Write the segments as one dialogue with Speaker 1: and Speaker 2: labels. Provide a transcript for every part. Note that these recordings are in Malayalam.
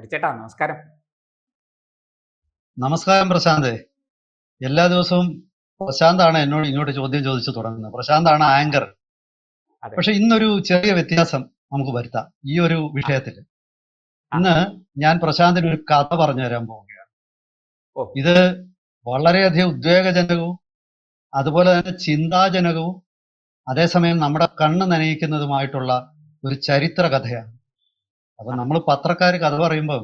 Speaker 1: ഹരിച്ചേട്ടാ നമസ്കാരം.
Speaker 2: നമസ്കാരം പ്രശാന്ത്. എല്ലാ ദിവസവും പ്രശാന്താണ് എന്നോട് ഇങ്ങോട്ട് ചോദ്യം ചോദിച്ചു തുടങ്ങുന്നത്. പ്രശാന്താണ് ആങ്കർ. പക്ഷെ ഇന്നൊരു ചെറിയ വ്യത്യാസം നമുക്ക് വരുത്താം ഈ ഒരു വിഷയത്തിൽ. ഇന്ന് ഞാൻ പ്രശാന്തിന് ഒരു കഥ പറഞ്ഞു തരാൻ പോവുകയാണ്. ഇത് വളരെയധികം ഉദ്വേഗജനകവും അതുപോലെ തന്നെ ചിന്താജനകവും അതേസമയം നമ്മുടെ കണ്ണ് നനയിക്കുന്നതുമായിട്ടുള്ള ഒരു ചരിത്ര കഥയാണ്. അപ്പൊ നമ്മൾ പത്രക്കാർ കഥ പറയുമ്പോൾ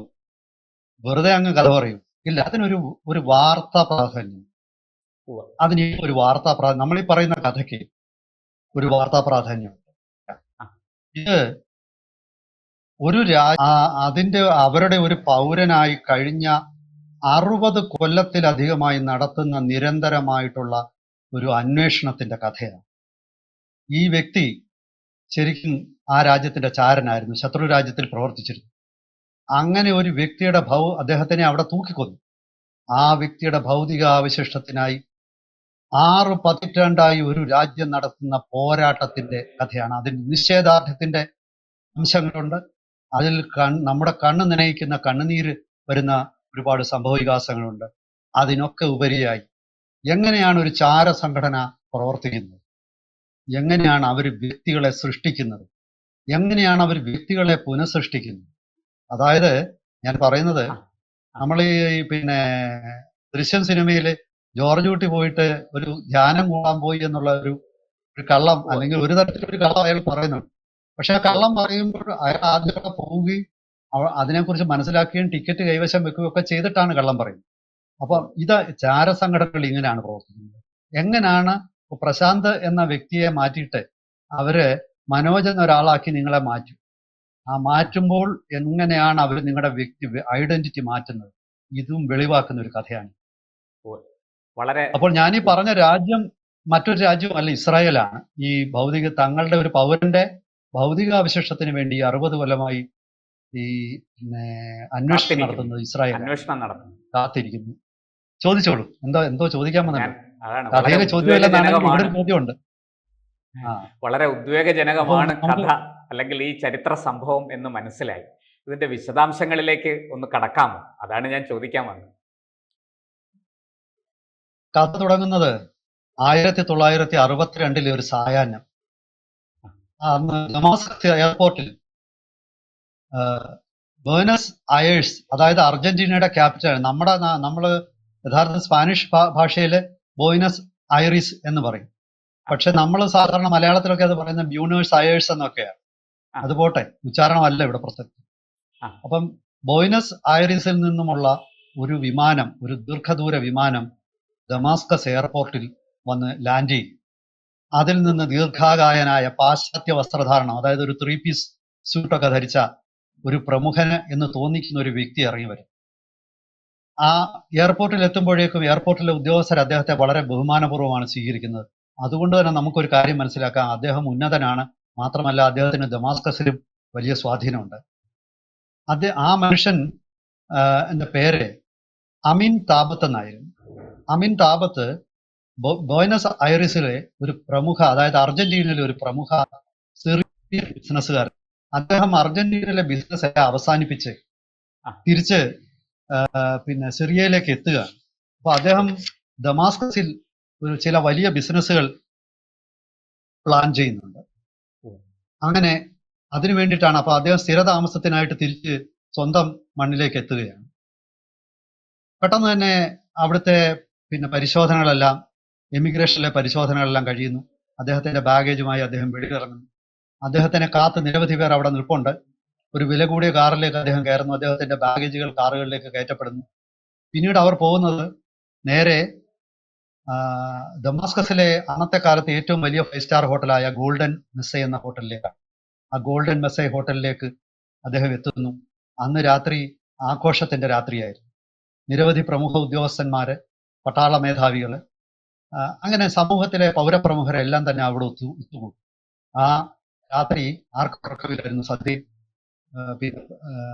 Speaker 2: വെറുതെ അങ്ങ് കഥ പറയും. ഇല്ല അതിനൊരു ഒരു വാർത്താ പ്രാധാന്യം. അതിന് ഒരു വാർത്താ പ്രാധാന്യം നമ്മൾ ഈ പറയുന്ന കഥയ്ക്ക് ഒരു വാർത്താ പ്രാധാന്യമുണ്ട് ഇത് ഒരു രാ ആ- അതിന്റെ അവരുടെ ഒരു പൗരനായി കഴിഞ്ഞ അറുപത് കൊല്ലത്തിലധികമായി നടത്തുന്ന നിരന്തരമായിട്ടുള്ള ഒരു അന്വേഷണത്തിന്റെ കഥയാണ്. ഈ വ്യക്തി ശരിക്കും ആ രാജ്യത്തിന്റെ ചാരനായിരുന്നു. ശത്രു രാജ്യത്തിൽ പ്രവർത്തിച്ചിരുന്നു. അങ്ങനെ ഒരു വ്യക്തിയുടെ ഭൗ അദ്ദേഹത്തിനെ അവിടെ തൂക്കിക്കൊന്നു. ആ വ്യക്തിയുടെ ഭൗതിക അവശിഷ്ടത്തിനായി ആറ് പതിറ്റാണ്ടായി ഒരു രാജ്യം നടത്തുന്ന പോരാട്ടത്തിന്റെ കഥയാണ്. അതിൽ നിശ്ചയദാർഢ്യത്തിന്റെ അംശങ്ങളുണ്ട്. അതിൽ കൺ നമ്മുടെ കണ്ണ് നനയിക്കുന്ന കണ്ണുനീര് വരുന്ന ഒരുപാട് സംഭവവികാസങ്ങളുണ്ട്. അതിനൊക്കെ ഉപരിയായി എങ്ങനെയാണ് ഒരു ചാര സംഘടന പ്രവർത്തിക്കുന്നത്? എങ്ങനെയാണ് അവർ വ്യക്തികളെ സൃഷ്ടിക്കുന്നത്? എങ്ങനെയാണ് അവർ വ്യക്തികളെ പുനഃസൃഷ്ടിക്കുന്നത്? അതായത് ഞാൻ പറയുന്നത് നമ്മൾ ഈ പിന്നെ ദൃശ്യം സിനിമയിൽ ജോർജ് കുട്ടി പോയിട്ട് ഒരു ധ്യാനം കൂടാൻ പോയി എന്നുള്ള ഒരു ഒരു കള്ളം അല്ലെങ്കിൽ ഒരു തരത്തിലൊരു കള്ളം അയാൾ പറയുന്നുണ്ട്. പക്ഷെ ആ കള്ളം പറയുമ്പോൾ അയാൾ ആദ്യം അവിടെ പോവുകയും അതിനെക്കുറിച്ച് മനസ്സിലാക്കുകയും ടിക്കറ്റ് കൈവശം വെക്കുകയും ഒക്കെ ചെയ്തിട്ടാണ് കള്ളം പറയുന്നത്. അപ്പം ഇത് ചാരസംഘടനകൾ ഇങ്ങനെയാണ് പ്രവർത്തിക്കുന്നത്. എങ്ങനെയാണ് പ്രശാന്ത് എന്ന വ്യക്തിയെ മാറ്റിയിട്ട് അവർ മനോജ് എന്ന ഒരാളാക്കി നിങ്ങളെ മാറ്റും. ആ മാറ്റുമ്പോൾ എങ്ങനെയാണ് അവർ നിങ്ങളുടെ വ്യക്തി ഐഡന്റിറ്റി മാറ്റുന്നത്? ഇതും വെളിവാക്കുന്ന ഒരു കഥയാണ്.
Speaker 1: വളരെ
Speaker 2: അപ്പോൾ ഞാൻ ഈ പറഞ്ഞ രാജ്യം മറ്റൊരു രാജ്യമല്ല അല്ല ഇസ്രായേലാണ്. ഈ ഭൗതിക തങ്ങളുടെ ഒരു പൗരന്റെ ഭൗതിക അവശിഷ്ടത്തിന് വേണ്ടി അറുപത് കൊല്ലമായി ഈ അന്വേഷണം നടത്തുന്നത് ഇസ്രായേൽ
Speaker 1: അന്വേഷണം നടത്തുന്നു.
Speaker 2: കാത്തിരിക്കുന്നു. ചോദിച്ചോളൂ. എന്തോ എന്തോ ചോദിക്കാൻ
Speaker 1: ഞാൻ
Speaker 2: വന്നത്
Speaker 1: അതാണ്.
Speaker 2: ചോദ്യമല്ലെന്നാണ്
Speaker 1: വളരെ ഉദ്വേഗജനകമാണ് കഥ അല്ലെങ്കിൽ ഈ ചരിത്ര സംഭവം എന്ന് മനസ്സിലായി. ഇതിന്റെ വിശദാംശങ്ങളിലേക്ക് ഒന്ന് കടക്കാമോ? അതാണ് ഞാൻ ചോദിക്കാൻ വന്നത്.
Speaker 2: കഥ തുടങ്ങുന്നത് ആയിരത്തി തൊള്ളായിരത്തി അറുപത്തിരണ്ടിലെ ഒരു സായാഹ്നം അന്ന് ഡമാസ്കസ് എയർപോർട്ടിൽ ബേനസ് അയേഴ്സ് അതായത് അർജന്റീനയുടെ ക്യാപിറ്റൽ നമ്മുടെ നമ്മൾ നമ്മൾ യഥാർത്ഥ സ്പാനിഷ് ഭാഷയിൽ ബോയിനസ് ഐറിസ് എന്ന് പറയും. പക്ഷെ നമ്മൾ സാധാരണ മലയാളത്തിലൊക്കെ അത് പറയുന്ന ബ്യൂണേഴ്സ് അയേഴ്സ് എന്നൊക്കെയാണ്. അത് പോട്ടെ ഉച്ചാരണമല്ല ഇവിടെ പ്രസക്തി. അപ്പം ബോയിനസ് ഐറിസിൽ നിന്നുമുള്ള ഒരു വിമാനം ഒരു ദീർഘദൂര വിമാനം ദമാസ്കസ് എയർപോർട്ടിൽ വന്ന് ലാൻഡ് ചെയ്യും അതിൽ നിന്ന് ദീർഘാകായനായ പാശ്ചാത്യ വസ്ത്രധാരണം അതായത് ഒരു ത്രീ പീസ് സ്യൂട്ടൊക്കെ ധരിച്ച ഒരു പ്രമുഖന് എന്ന് തോന്നിക്കുന്ന ഒരു വ്യക്തി ഇറങ്ങി വരും. ആ എയർപോർട്ടിൽ എത്തുമ്പോഴേക്കും എയർപോർട്ടിലെ ഉദ്യോഗസ്ഥർ അദ്ദേഹത്തെ വളരെ ബഹുമാനപൂർവമാണ് സ്വീകരിക്കുന്നത്. അതുകൊണ്ട് തന്നെ നമുക്കൊരു കാര്യം മനസ്സിലാക്കാം. അദ്ദേഹം ഉന്നതനാണ്. മാത്രമല്ല അദ്ദേഹത്തിന് ദമാസ്കസിലും വലിയ സ്വാധീനമുണ്ട്. അത് ആ മനുഷ്യൻ എന്റെ പേര് അമിൻ താപത്ത് എന്നായിരുന്നു. അമിൻ താപത്ത് ബോയനസ് ഐറിസിലെ ഒരു പ്രമുഖ അതായത് അർജന്റീനയിലെ ഒരു പ്രമുഖ സിറിയൻ ബിസിനസ്സുകാരൻ. അദ്ദേഹം അർജന്റീനയിലെ ബിസിനസ് അവസാനിപ്പിച്ച്. തിരിച്ച് പിന്നെ സിറിയയിലേക്ക് എത്തുകയാണ് അപ്പൊ അദ്ദേഹം ദമാസ്കസിൽ ഒരു ചില വലിയ ബിസിനസ്സുകൾ പ്ലാൻ ചെയ്യുന്നുണ്ട്. അങ്ങനെ അതിനു വേണ്ടിയിട്ടാണ് അപ്പൊ അദ്ദേഹം സ്ഥിരതാമസത്തിനായിട്ട് തിരിച്ച് സ്വന്തം മണ്ണിലേക്ക് എത്തുകയാണ്. പെട്ടെന്ന് തന്നെ അവിടുത്തെ പിന്നെ പരിശോധനകളെല്ലാം എമിഗ്രേഷനിലെ പരിശോധനകളെല്ലാം കഴിയുന്നു. അദ്ദേഹത്തിന്റെ ബാഗേജുമായി അദ്ദേഹം വെളിയിറങ്ങുന്നു അദ്ദേഹത്തിനെ കാത്ത് നിരവധി പേർ അവിടെ നിൽപ്പുണ്ട്. ഒരു വില കൂടിയ കാറിലേക്ക് അദ്ദേഹം കയറുന്നു. അദ്ദേഹത്തിന്റെ ബാഗേജുകൾ കാറുകളിലേക്ക് കയറ്റപ്പെടുന്നു. പിന്നീട് അവർ പോകുന്നത് നേരെ ദമാസ്കസിലെ അന്നത്തെ കാലത്ത് ഏറ്റവും വലിയ ഫൈവ് സ്റ്റാർ ഹോട്ടലായ ഗോൾഡൻ മെസ്സൈ എന്ന ഹോട്ടലിലേക്കാണ്. ആ ഗോൾഡൻ മെസ്സൈ ഹോട്ടലിലേക്ക് അദ്ദേഹം എത്തുന്നു. അന്ന് രാത്രി ആഘോഷത്തിന്റെ രാത്രിയായിരുന്നു. നിരവധി പ്രമുഖ ഉദ്യോഗസ്ഥന്മാര് പട്ടാള മേധാവികൾ അങ്ങനെ സമൂഹത്തിലെ പൗരപ്രമുഖരെല്ലാം തന്നെ അവിടെ ഒത്തു ഒത്തുകൂടും. ആ രാത്രി ആർക്കും ഉറക്കമില്ലായിരുന്നു സദ്യയും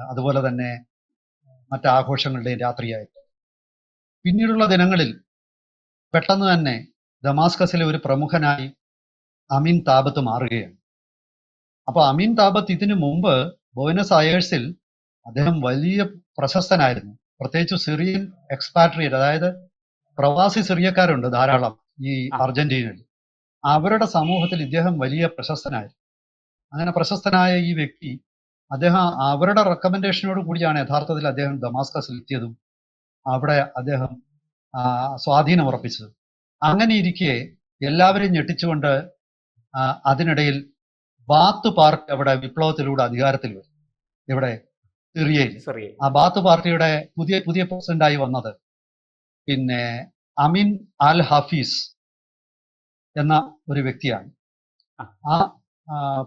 Speaker 2: അതുപോലെ തന്നെ മറ്റാഘോഷങ്ങളുടെയും രാത്രിയായിട്ട്. പിന്നീടുള്ള ദിനങ്ങളിൽ പെട്ടെന്ന് തന്നെ ദമാസ്കസിലെ ഒരു പ്രമുഖനായി അമീൻ താബത്ത് മാറുകയാണ്. അപ്പൊ അമീൻ താബത്ത് ഇതിനു മുമ്പ് ബോയിനസ് അയേഴ്സിൽ അദ്ദേഹം വലിയ പ്രശസ്തനായിരുന്നു. പ്രത്യേകിച്ച് സിറിയൻ എക്സ്പാട്രിയേറ്റ് അതായത് പ്രവാസി സിറിയക്കാരുണ്ട് ധാരാളം ഈ. അർജന്റീനയിൽ. അവരുടെ സമൂഹത്തിൽ ഇദ്ദേഹം വലിയ പ്രശസ്തനായിരുന്നു അങ്ങനെ പ്രശസ്തനായ ഈ വ്യക്തി അദ്ദേഹം അവരുടെ റെക്കമെൻഡേഷനോട് കൂടിയാണ് യഥാർത്ഥത്തിൽ അദ്ദേഹം ദമാസ്കസിൽ എത്തിയതും അവിടെ അദ്ദേഹം സ്വാധീനം ഉറപ്പിച്ചത്. അങ്ങനെ ഇരിക്കെ എല്ലാവരെയും ഞെട്ടിച്ചുകൊണ്ട് അതിനിടയിൽ ബാത്ത് പാർട്ടി അവിടെ വിപ്ലവത്തിലൂടെ അധികാരത്തിൽ വരും ഇവിടെ സിറിയയിൽ. ആ ബാത്ത് പാർട്ടിയുടെ പുതിയ പുതിയ പ്രസിഡന്റായി വന്നത് പിന്നെ അമിൻ അൽ ഹഫീസ് എന്ന ഒരു വ്യക്തിയാണ്.
Speaker 1: ആ,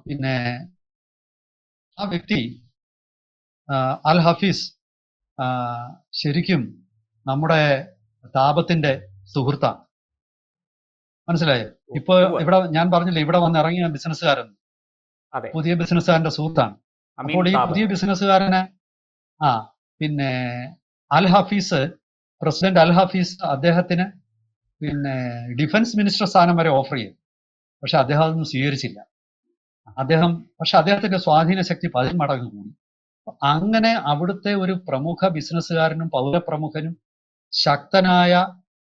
Speaker 2: പിന്നെ ആ വ്യക്തി അൽ ഹഫീസ് ശരിക്കും നമ്മുടെ താപത്തിന്റെ സുഹൃത്താണ്. മനസ്സിലായോ? ഇപ്പൊ. ഇവിടെ ഞാൻ പറഞ്ഞില്ല ഇവിടെ വന്ന് ഇറങ്ങിയ ബിസിനസ്സുകാരൻ. പുതിയ ബിസിനസ്സുകാരന്റെ സുഹൃത്താണ്. അപ്പോൾ ഈ പുതിയ ബിസിനസ്സുകാരനെ ആ പിന്നെ Al Hafiz president Al Hafiz അദ്ദേഹത്തിന് പിന്നെ ഡിഫൻസ് മിനിസ്റ്റർ സ്ഥാനം വരെ ഓഫർ ചെയ്തു. പക്ഷെ അദ്ദേഹം അതൊന്നും സ്വീകരിച്ചില്ല. അദ്ദേഹം പക്ഷെ അദ്ദേഹത്തിന്റെ സ്വാധീന ശക്തി പതിന്മടങ്ങ് കൂടി. അങ്ങനെ അവിടുത്തെ ഒരു പ്രമുഖ ബിസിനസ്സുകാരനും പൗരപ്രമുഖനും ശക്തനായ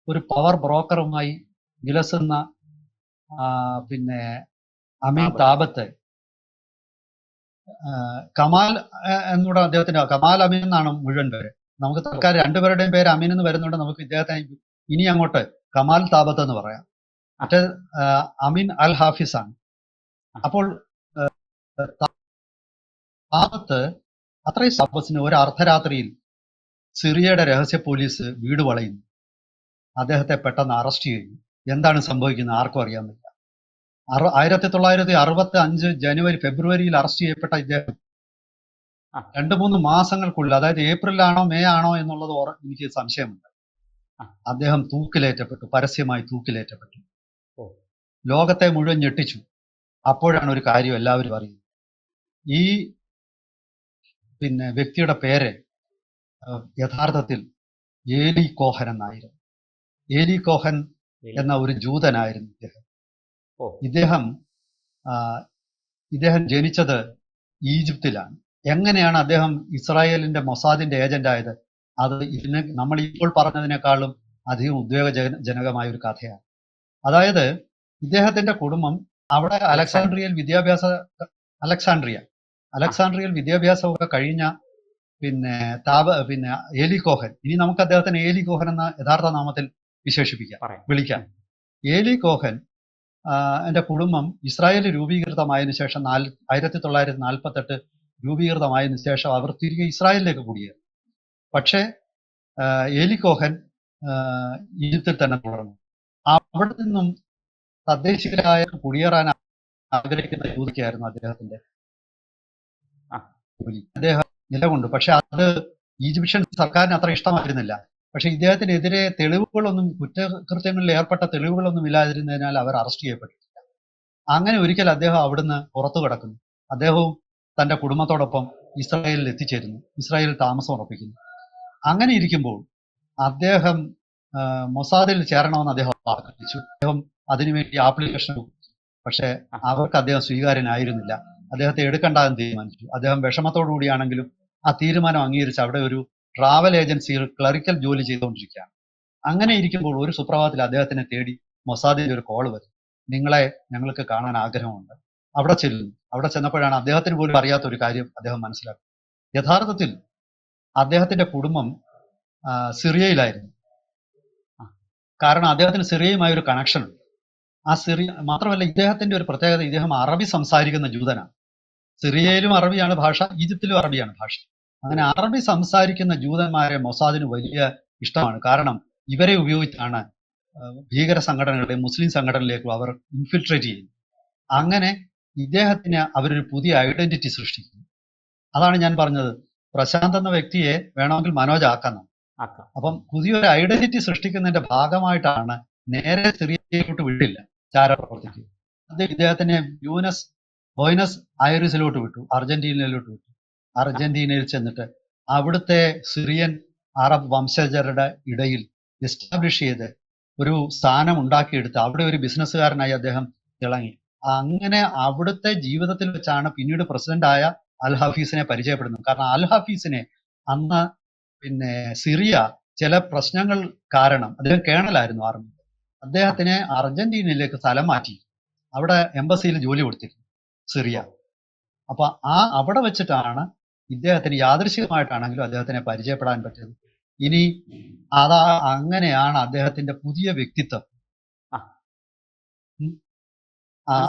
Speaker 2: ഒരു പവർ ബ്രോക്കറുമായി വിലസുന്ന പിന്നെ അമീൻ.
Speaker 1: താബത്ത്
Speaker 2: കമാൽ എന്നൂടെ അദ്ദേഹത്തിന്റെ കമാൽ അമീൻ എന്നാണ് മുഴുവൻ പേര്. നമുക്ക് തൽക്കാലം രണ്ടുപേരുടെയും പേര് അമീൻ എന്ന് വരുന്നുണ്ട് നമുക്ക് ഇദ്ദേഹത്തെ ഇനി അങ്ങോട്ട് കമാൽ താപത്ത് എന്ന് പറയാം. മറ്റേ അമീൻ അൽ ഹാഫിസ് ആണ് അപ്പോൾ ആ, താ- താബത്ത് അത്രയും സാബസിന് ഒരു അർദ്ധരാത്രിയിൽ സിറിയയുടെ രഹസ്യ പോലീസ് വീട് വളയുന്നു. അദ്ദേഹത്തെ പെട്ടെന്ന് അറസ്റ്റ് ചെയ്യുന്നു. എന്താണ് സംഭവിക്കുന്നത്? ആർക്കും അറിയാൻ പറ്റില്ല അറു ആയിരത്തി തൊള്ളായിരത്തി അറുപത്തി അഞ്ച് ജനുവരി ഫെബ്രുവരിയിൽ അറസ്റ്റ് ചെയ്യപ്പെട്ട ഇദ്ദേഹം രണ്ടു മൂന്ന് മാസങ്ങൾക്കുള്ളിൽ അതായത് ഏപ്രിലാണോ മേ ആണോ എന്നുള്ളത് എനിക്ക് സംശയമുണ്ട്. അദ്ദേഹം തൂക്കിലേറ്റപ്പെട്ടു പരസ്യമായി തൂക്കിലേറ്റപ്പെട്ടു. ലോകത്തെ മുഴുവൻ ഞെട്ടിച്ചു. അപ്പോഴാണ് ഒരു കാര്യം എല്ലാവരും അറിയുന്നത്. ഈ പിന്നെ വ്യക്തിയുടെ പേര് യഥാർത്ഥത്തിൽ ഏലി കോഹൻ എന്നായിരുന്നു. ഏലി കോഹൻ എന്ന ഒരു ജൂതനായിരുന്നു ഇദ്ദേഹം. ഇദ്ദേഹം ഇദ്ദേഹം ജനിച്ചത് ഈജിപ്തിലാണ്. എങ്ങനെയാണ് അദ്ദേഹം ഇസ്രായേലിന്റെ മൊസാദിന്റെ ഏജന്റ് ആയത്? അത് ഇതിന് നമ്മൾ ഇപ്പോൾ പറഞ്ഞതിനേക്കാളും അധികം ഉദ്വേഗ ജനകമായ ഒരു കഥയാണ്. അതായത് ഇദ്ദേഹത്തിന്റെ കുടുംബം അവിടെ അലക്സാണ്ട്രിയയിൽ വിദ്യാഭ്യാസ അലക്സാണ്ട്രിയ അലക്സാണ്ട്രിയയിൽ വിദ്യാഭ്യാസമൊക്കെ കഴിഞ്ഞ പിന്നെ താപ പിന്നെ ഏലി കോഹൻ. ഇനി നമുക്ക് അദ്ദേഹത്തിന് ഏലി കോഹൻ എന്ന യഥാർത്ഥ നാമത്തിൽ വിശേഷിപ്പിക്കാം. വിളിക്കാം. ഏലി കോഹൻ ആ, എന്റെ കുടുംബം ഇസ്രായേൽ രൂപീകൃതമായതിനു ശേഷം നാല് ആയിരത്തി തൊള്ളായിരത്തി നാൽപ്പത്തെട്ട് രൂപീകൃതമായതിനു ശേഷം അവർ തിരികെ ഇസ്രായേലിലേക്ക് കുടിയേറി. പക്ഷേ ഏലിക്കോഹൻ ഈജിപ്തിൽ തന്നെ തുടർന്നു. അവിടെ നിന്നും തദ്ദേശീയരായ കുടിയേറാൻ ആഗ്രഹിക്കുന്ന യൂതിക്കായിരുന്നു അദ്ദേഹത്തിന്റെ. ജോലി അദ്ദേഹം നിലകൊണ്ടു. പക്ഷെ അത് ഈജിപ്ഷ്യൻ സർക്കാരിന് അത്ര ഇഷ്ടമായിരുന്നില്ല. പക്ഷെ ഇദ്ദേഹത്തിനെതിരെ തെളിവുകളൊന്നും കുറ്റകൃത്യങ്ങളിൽ ഏർപ്പെട്ട തെളിവുകളൊന്നും ഇല്ലാതിരുന്നതിനാൽ അവർ അറസ്റ്റ് ചെയ്യപ്പെട്ടിട്ടില്ല. അങ്ങനെ ഒരിക്കൽ അദ്ദേഹം അവിടുന്ന് പുറത്തു കിടക്കുന്നു. അദ്ദേഹവും തന്റെ കുടുംബത്തോടൊപ്പം ഇസ്രായേലിൽ എത്തിച്ചേരുന്നു. ഇസ്രായേലിൽ താമസം ഉറപ്പിക്കുന്നു. അങ്ങനെ ഇരിക്കുമ്പോൾ അദ്ദേഹം മൊസാദിൽ ചേരണമെന്ന് അദ്ദേഹം ആഗ്രഹിച്ചു. അദ്ദേഹം അതിനുവേണ്ടി ആപ്ലിക്കേഷൻ പക്ഷെ അവർക്ക് അദ്ദേഹം സ്വീകാര്യനായിരുന്നില്ല. അദ്ദേഹത്തെ എടുക്കണ്ട എന്ന് തീരുമാനിച്ചു. അദ്ദേഹം വിഷമത്തോടു കൂടിയാണെങ്കിലും ആ തീരുമാനം അംഗീകരിച്ച് അവിടെ ഒരു ട്രാവൽ ഏജൻസിയിൽ ക്ലറിക്കൽ ജോലി ചെയ്തുകൊണ്ടിരിക്കുകയാണ്. അങ്ങനെ ഇരിക്കുമ്പോൾ ഒരു സുപ്രഭാതത്തിൽ അദ്ദേഹത്തിനെ തേടി മൊസാദിന്റെ ഒരു കോൾ വരും. നിങ്ങളെ ഞങ്ങൾക്ക് കാണാൻ ആഗ്രഹമുണ്ട്. അവിടെ ചെല്ലുന്നു. അവിടെ ചെന്നപ്പോഴാണ് അദ്ദേഹത്തിന് പോലും അറിയാത്ത ഒരു കാര്യം അദ്ദേഹം മനസ്സിലാക്കി യഥാർത്ഥത്തിൽ അദ്ദേഹത്തിന്റെ കുടുംബം സിറിയയിലായിരുന്നു. കാരണം അദ്ദേഹത്തിന് സിറിയയുമായി ഒരു കണക്ഷൻ ഉണ്ട്. ആ സിറിയ മാത്രമല്ല ഇദ്ദേഹത്തിന്റെ ഒരു പ്രത്യേകത ഇദ്ദേഹം അറബി സംസാരിക്കുന്ന ജൂതനാണ്. സിറിയയിലും അറബിയാണ് ഭാഷ ഈജിപ്തിലും അറബിയാണ് ഭാഷ. അങ്ങനെ അറബി സംസാരിക്കുന്ന ജൂതന്മാരെ മൊസാദിന് വലിയ ഇഷ്ടമാണ്. കാരണം ഇവരെ ഉപയോഗിച്ചാണ് ഭീകര സംഘടനകളെ മുസ്ലിം സംഘടനയിലേക്കും അവർ ഇൻഫിൽട്രേറ്റ് ചെയ്യുന്നത്. അങ്ങനെ ഇദ്ദേഹത്തിന് അവരൊരു പുതിയ ഐഡന്റിറ്റി സൃഷ്ടിക്കുന്നു. അതാണ് ഞാൻ പറഞ്ഞത്. പ്രശാന്ത് എന്ന വ്യക്തിയെ വേണമെങ്കിൽ മനോജ് ആക്കണം
Speaker 1: ആക്കാം.
Speaker 2: അപ്പം പുതിയൊരു ഐഡന്റിറ്റി സൃഷ്ടിക്കുന്നതിന്റെ ഭാഗമായിട്ടാണ് നേരെ സിറിയയിലോട്ട് വിട്ടില്ല ചാരപ്രവർത്തിക്ക് അത് ഇദ്ദേഹത്തിന് ബ്യൂനസ് ബോയിനസ് ഐറിസിലോട്ട് വിട്ടു അർജന്റീനയിലോട്ട് വിട്ടു. അർജന്റീനയിൽ ചെന്നിട്ട് അവിടുത്തെ സിറിയൻ അറബ് വംശജരുടെ ഇടയിൽ എസ്റ്റാബ്ലിഷ് ചെയ്ത് ഒരു സ്ഥാനം ഉണ്ടാക്കിയെടുത്ത് അവിടെ ഒരു ബിസിനസ്സുകാരനായി അദ്ദേഹം തിളങ്ങി. അങ്ങനെ അവിടുത്തെ ജീവിതത്തിൽ വെച്ചാണ് പിന്നീട് പ്രസിഡന്റ് ആയ അൽ ഹഫീസിനെ പരിചയപ്പെടുന്നത്. കാരണം അൽ ഹഫീസിനെ അന്ന് പിന്നെ സിറിയ ചില പ്രശ്നങ്ങൾ കാരണം അദ്ദേഹം കേണലായിരുന്നു ആർമി അദ്ദേഹത്തിനെ അർജന്റീനയിലേക്ക് സ്ഥലം മാറ്റി. അവിടെ എംബസിയിൽ ജോലി കൊടുത്തിരുന്നു. സിറിയ. അപ്പൊ ആ അവിടെ വെച്ചിട്ടാണ് ഇദ്ദേഹത്തിന് യാദൃശികമായിട്ടാണെങ്കിലും അദ്ദേഹത്തിനെ പരിചയപ്പെടാൻ പറ്റിയത്. ഇനി അതാ അങ്ങനെയാണ് അദ്ദേഹത്തിന്റെ പുതിയ വ്യക്തിത്വം.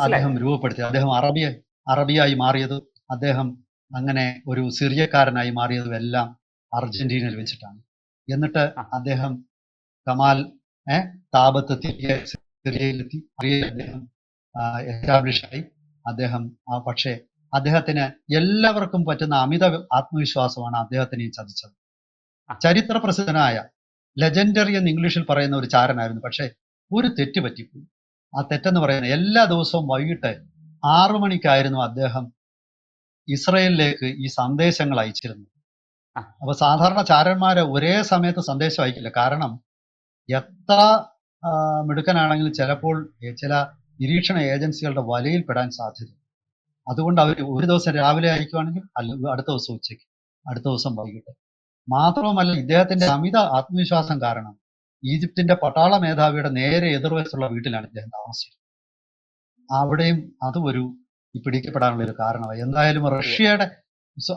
Speaker 2: അദ്ദേഹം രൂപപ്പെടുത്തിയത് അദ്ദേഹം അറബിയ അറബിയായി മാറിയത്. അദ്ദേഹം അങ്ങനെ ഒരു സിറിയക്കാരനായി മാറിയതും എല്ലാം അർജന്റീനയിൽ വെച്ചിട്ടാണ്. എന്നിട്ട് അദ്ദേഹം കമാൽ ഏഹ് താപത്ത് തിരികെ സിറിയയിലെത്തി. അദ്ദേഹം എസ്റ്റാബ്ലിഷ് ആയി. അദ്ദേഹം ആ പക്ഷേ അദ്ദേഹത്തിന് എല്ലാവർക്കും പറ്റുന്ന അമിത ആത്മവിശ്വാസമാണ് അദ്ദേഹത്തിനെ ചതിച്ചത്. ചരിത്ര പ്രസിദ്ധനായ ലെജൻഡറി എന്ന് ഇംഗ്ലീഷിൽ പറയുന്ന ഒരു ചാരനായിരുന്നു. പക്ഷേ ഒരു തെറ്റ് പറ്റിപ്പോയി. ആ തെറ്റെന്ന് പറയുന്നത് എല്ലാ ദിവസവും വൈകിട്ട് ആറു മണിക്കായിരുന്നു അദ്ദേഹം ഇസ്രയേലിലേക്ക് ഈ സന്ദേശങ്ങൾ അയച്ചിരുന്നത്. അപ്പൊ സാധാരണ ചാരന്മാരെ ഒരേ സമയത്ത് സന്ദേശം അയക്കില്ല. കാരണം എത്ര മിടുക്കനാണെങ്കിലും ചിലപ്പോൾ ചില നിരീക്ഷണ ഏജൻസികളുടെ വലയിൽപ്പെടാൻ സാധ്യത. അതുകൊണ്ട് അവർ ഒരു ദിവസം രാവിലെ അയക്കുവാണെങ്കിൽ അല്ലെങ്കിൽ അടുത്ത ദിവസം ഉച്ചയ്ക്ക് അടുത്ത ദിവസം വൈകിട്ട്. മാത്രവുമല്ല ഇദ്ദേഹത്തിന്റെ അമിത ആത്മവിശ്വാസം കാരണം ഈജിപ്തിന്റെ പട്ടാള മേധാവിയുടെ നേരെ എതിർവശത്തുള്ള വീട്ടിലാണ് ഇദ്ദേഹം താമസിച്ചത് അവിടെയും അതും ഒരു പിടിക്കപ്പെടാനുള്ള ഒരു കാരണമായി. എന്തായാലും റഷ്യയുടെ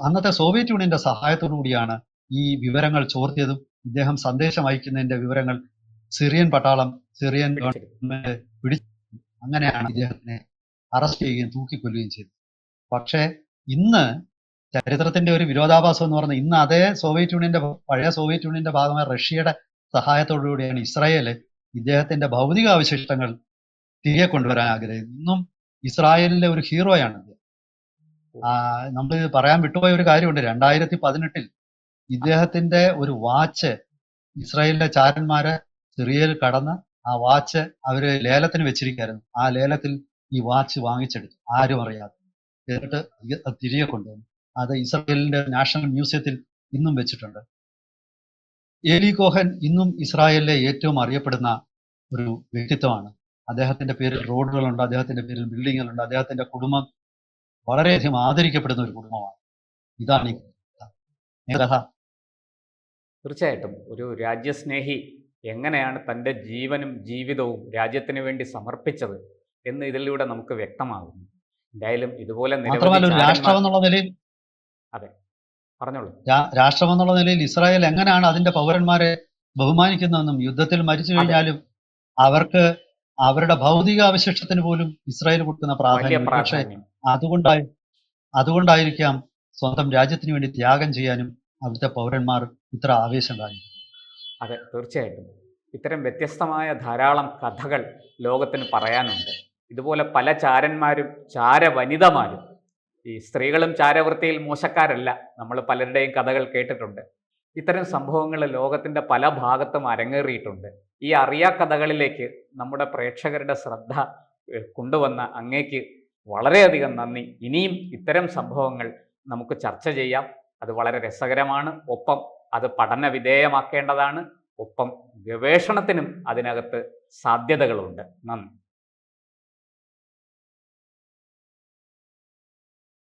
Speaker 2: അന്നത്തെ സോവിയറ്റ് യൂണിയന്റെ സഹായത്തോടു കൂടിയാണ് ഈ വിവരങ്ങൾ ചോർത്തിയതും. ഇദ്ദേഹം സന്ദേശം അയക്കുന്നതിന്റെ വിവരങ്ങൾ സിറിയൻ പട്ടാളം സിറിയൻ ഗവൺമെന്റ് പിടിച്ചു അങ്ങനെയാണ് ഇദ്ദേഹത്തിനെ അറസ്റ്റ് ചെയ്യുകയും തൂക്കിക്കൊല്ലുകയും ചെയ്തത്. പക്ഷേ ഇന്ന് ചരിത്രത്തിന്റെ ഒരു വിരോധാഭാസം എന്ന് പറഞ്ഞാൽ ഇന്ന് അതേ സോവിയറ്റ് യൂണിയന്റെ പഴയ സോവിയറ്റ് യൂണിയന്റെ ഭാഗമായ റഷ്യയുടെ സഹായത്തോടുകൂടിയാണ് ഇസ്രായേൽ ഇദ്ദേഹത്തിന്റെ ഭൗതിക അവശിഷ്ടങ്ങൾ തിരികെ കൊണ്ടുവരാൻ ആഗ്രഹിക്കുന്നത്. ഇന്നും ഇസ്രായേലിലെ ഒരു ഹീറോയാണ് ഇത് നമ്മൾ പറയാൻ വിട്ടുപോയ ഒരു കാര്യമുണ്ട്. രണ്ടായിരത്തി പതിനെട്ടിൽ ഇദ്ദേഹത്തിന്റെ ഒരു വാച്ച് ഇസ്രായേലിലെ ചാരന്മാരെ സിറിയയിൽ കടന്ന് ആ വാച്ച് അവർ ലേലത്തിന് വെച്ചിരിക്കായിരുന്നു. ആ ലേലത്തിൽ ഈ വാച്ച് വാങ്ങിച്ചെടുത്തു. ആരും അറിയാതെ. എന്നിട്ട് തിരികെ കൊണ്ടുവന്നു. അത് ഇസ്രായേലിന്റെ നാഷണൽ മ്യൂസിയത്തിൽ ഇന്നും വെച്ചിട്ടുണ്ട്. ഏലി കോഹൻ ഇന്നും ഇസ്രായേലിലെ ഏറ്റവും അറിയപ്പെടുന്ന ഒരു വ്യക്തിത്വമാണ്. അദ്ദേഹത്തിന്റെ പേരിൽ റോഡുകളുണ്ട് അദ്ദേഹത്തിന്റെ പേരിൽ ബിൽഡിങ്ങുകളുണ്ട് അദ്ദേഹത്തിന്റെ കുടുംബം വളരെയധികം ആദരിക്കപ്പെടുന്ന ഒരു കുടുംബമാണ്. ഇതാണ് ഈ
Speaker 1: തീർച്ചയായിട്ടും. ഒരു രാജ്യസ്നേഹി എങ്ങനെയാണ് തന്റെ ജീവനും ജീവിതവും രാജ്യത്തിന് വേണ്ടി സമർപ്പിച്ചത് എന്ന് ഇതിലൂടെ നമുക്ക് വ്യക്തമാകുന്നു. എന്തായാലും ഇതുപോലെ
Speaker 2: അതെ
Speaker 1: പറഞ്ഞോളൂ.
Speaker 2: രാഷ്ട്രം എന്നുള്ള നിലയിൽ ഇസ്രായേൽ എങ്ങനെയാണ് അതിന്റെ പൗരന്മാരെ ബഹുമാനിക്കുന്നതെന്നും യുദ്ധത്തിൽ മരിച്ചു കഴിഞ്ഞാലും അവർക്ക് അവരുടെ ഭൗതിക അവശിഷ്ടത്തിന് പോലും ഇസ്രായേൽ കൊടുക്കുന്ന പ്രാധാന്യം പക്ഷേ
Speaker 1: പ്രാധാന്യം.
Speaker 2: അതുകൊണ്ടായി അതുകൊണ്ടായിരിക്കാം സ്വന്തം രാജ്യത്തിന് വേണ്ടി ത്യാഗം ചെയ്യാനും അവിടുത്തെ പൗരന്മാർ ഇത്ര ആവേശം കാണിക്കും
Speaker 1: അതെ തീർച്ചയായിട്ടും. ഇത്തരം വ്യത്യസ്തമായ ധാരാളം കഥകൾ ലോകത്തിന് പറയാനുണ്ട്. ഇതുപോലെ പല ചാരന്മാരും ചാര വനിതമാരും ഈ സ്ത്രീകളും ചാരവൃത്തിയിൽ മോശക്കാരല്ല നമ്മൾ പലരുടെയും കഥകൾ കേട്ടിട്ടുണ്ട്. ഇത്തരം സംഭവങ്ങൾ ലോകത്തിന്റെ പല ഭാഗത്തും അരങ്ങേറിയിട്ടുണ്ട്. ഈ അറിയാ കഥകളിലേക്ക് നമ്മുടെ പ്രേക്ഷകരുടെ ശ്രദ്ധ കൊണ്ടുവന്ന അങ്ങേക്ക് വളരെയധികം നന്ദി. ഇനിയും ഇത്തരം സംഭവങ്ങൾ നമുക്ക് ചർച്ച ചെയ്യാം. അത് വളരെ രസകരമാണ്. ഒപ്പം അത് പഠന വിധേയമാക്കേണ്ടതാണ്. ഒപ്പം ഗവേഷണത്തിനും അതിനകത്ത് സാധ്യതകളുണ്ട്. നന്ദി.